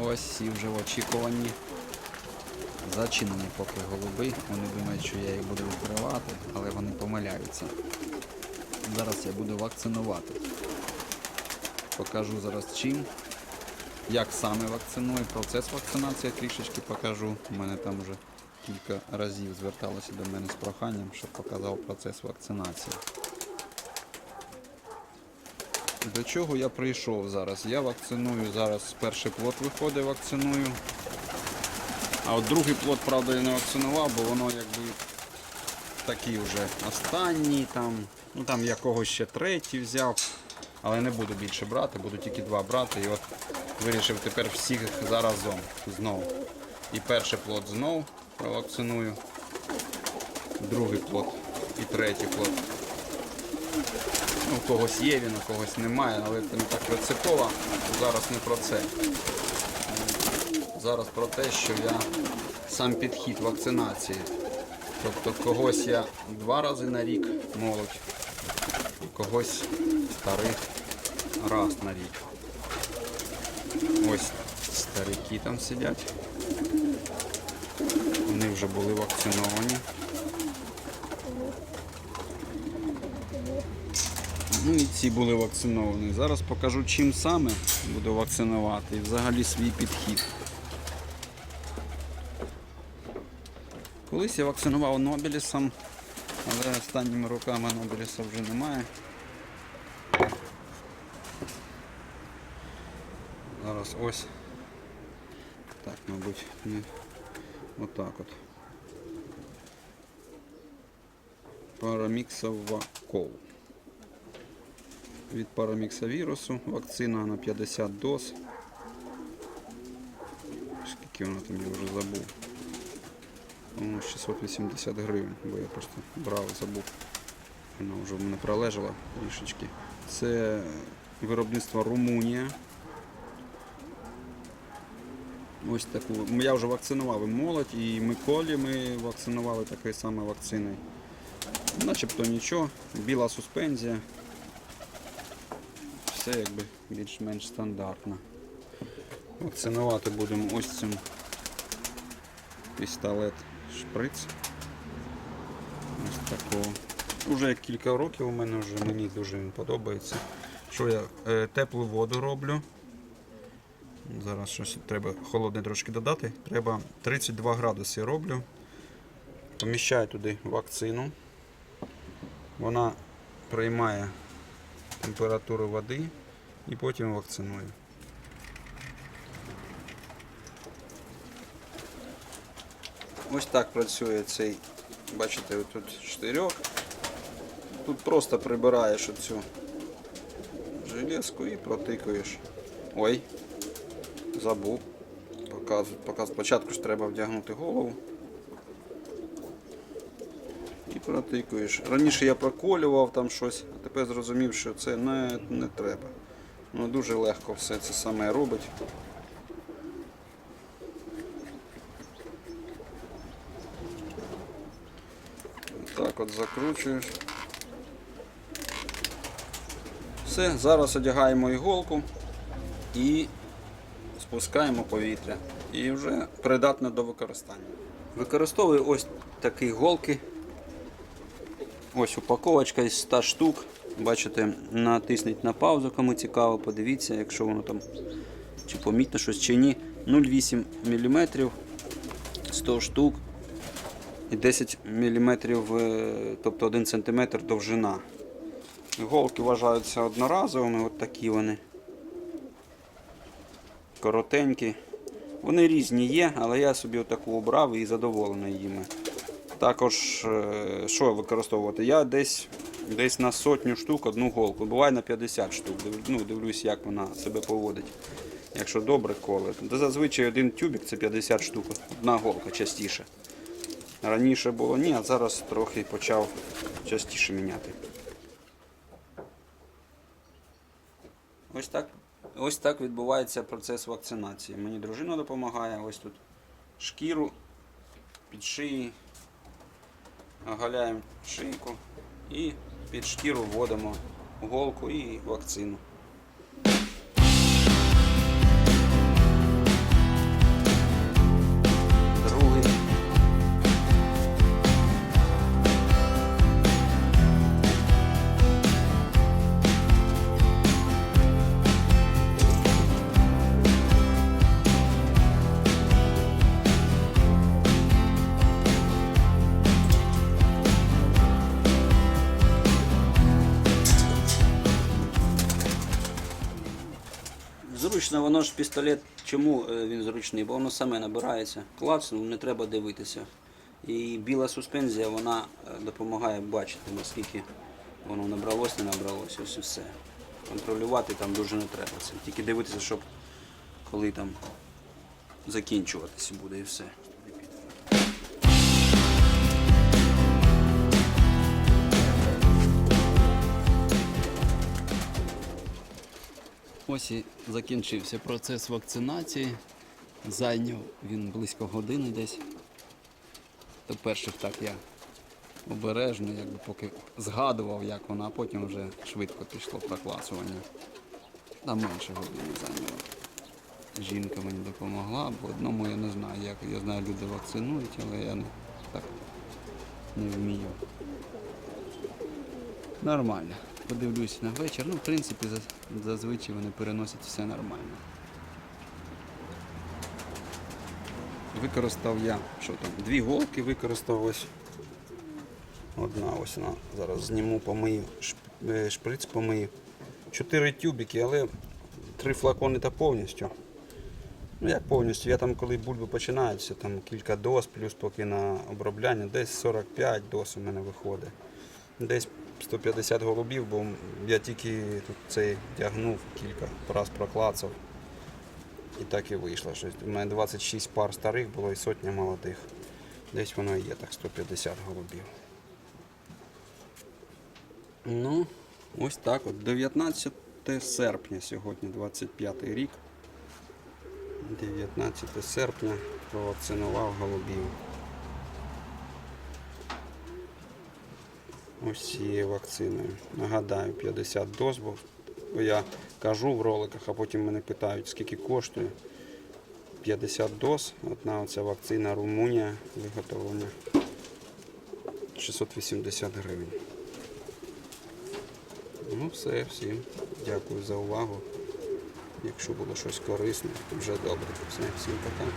Ось всі вже в очікуванні. Зачинені поки голуби. Вони думають, що я їх буду відкривати, але вони помиляються. Зараз я буду вакцинувати. Покажу зараз чим, як саме вакциную, процес вакцинації трішечки покажу. У мене там вже кілька разів зверталося до мене з проханням, щоб показав процес вакцинації. До чого я прийшов зараз? Я вакциную зараз перший плод виходить, вакциную. А от другий плод, правда, я не вакцинував, бо воно якби такий вже останній, там, ну там якогось ще третій взяв. Але не буду більше брати, буду тільки два брати. І от вирішив тепер всіх заразом знову. І перший плод знов провакциную, другий плод і третій плод. Ну, у когось є він, у когось немає, але це не так принципово. Зараз не про це. Зараз про те, що я сам підхід вакцинації. Тобто когось я два рази на рік молодь, когось старих раз на рік. Ось старики там сидять. Вони вже були вакциновані. Ну і ці були вакциновані. Зараз покажу, чим саме буду вакцинувати і взагалі свій підхід. Колись я вакцинував Нобілісом, але останніми роками Нобіліса вже немає. Зараз ось. Так, мабуть, не отак от. Параміксова кол. Від параміксавірусу вакцина на 50 доз. Скільки вона там я вже забув. По-моєму, 680 гривень, бо я просто брав забув. Вона вже в мене пролежала трішечки. Це виробництво Румунія. Ось таку. Я вже вакцинував і молодь, і Миколі ми вакцинували такою саме вакциною. Начебто нічого, біла суспензія. Все якби більш-менш стандартно. Вакцинувати будемо ось цим пістолет шприц. Ось такого. Уже кілька років у мене вже мені дуже він подобається. Що я е, теплу воду роблю. Зараз щось треба холодне трошки додати. Треба 32 градуси роблю. Поміщаю туди вакцину. Вона приймає температуру води і потім вакциную. Ось так працює цей, бачите, тут штирьок. Тут просто прибираєш оцю железку і протикуєш. Ой, забув. Показую. Показ... Спочатку ж треба вдягнути голову. Протикуєш. Раніше я проколював там щось, а тепер зрозумів, що це не, не треба. Ну, дуже легко все це саме робить. Так от закручуєш. Все, зараз одягаємо іголку і спускаємо повітря. І вже придатне до використання. Використовую ось такі голки. Ось упаковочка із 100 штук. Бачите, натисніть на паузу, кому цікаво, подивіться, якщо воно там чи помітно щось чи ні. 0,8 мм 100 штук і 10 мм, тобто 1 см довжина. Іголки вважаються одноразовими, от такі вони. Коротенькі. Вони різні є, але я собі отаку обрав і задоволений їми. Також, е, що використовувати? Я десь десь на сотню штук одну голку. Буває на 50 штук. Ну, дивлюсь, як вона себе поводить. Якщо добре коле. Зазвичай один тюбик це 50 штук. Одна голка частіше. Раніше було ні, а зараз трохи почав частіше міняти. Ось так, ось так відбувається процес вакцинації. Мені дружина допомагає. Ось тут шкіру під шиї. Оголяємо шийку і під шкіру вводимо голку і вакцину. Зручно, воно ж пістолет. Чому е, він зручний? Бо воно саме набирається. Клац, не треба дивитися. І біла суспензія вона е, допомагає бачити, наскільки воно набралось, не набралось. Ось і все. Контролювати там дуже не треба. Це тільки дивитися, щоб коли там закінчуватися буде і все. Ось і закінчився процес вакцинації. Зайняв він близько години десь. До перших так я обережно, якби поки згадував, як воно, а потім вже швидко пішло прокласування. Там менше години зайняло. Жінка мені допомогла, бо одному я не знаю, як. Я знаю, люди вакцинують, але я не, так не вмію. Нормально. Подивлюсь на вечір. Ну, в принципі, зазвичай вони переносять все нормально. Використав я, що там, дві голки використав ось. Одна ось вона. Зараз зніму, помию, е, шприц помию. Чотири тюбики, але три флакони та повністю. Ну як повністю, я там коли бульби починаються, там кілька доз, плюс поки на обробляння, десь 45 доз у мене виходить. Десь 150 голубів, бо я тільки тут цей тягнув, кілька раз проклацав. І так і вийшло. У мене 26 пар старих було і сотня молодих. Десь воно і є так, 150 голубів. Ну, ось так от. 19 серпня сьогодні, 25 рік. 19 серпня провакцинував голубів. Ось цією вакциною. Нагадаю, 50 доз, бо я кажу в роликах, а потім мене питають, скільки коштує. 50 доз, одна оця вакцина Румунія виготовлення 680 гривень. Ну все, всім дякую за увагу. Якщо було щось корисне, то вже добре. Все, всім пока.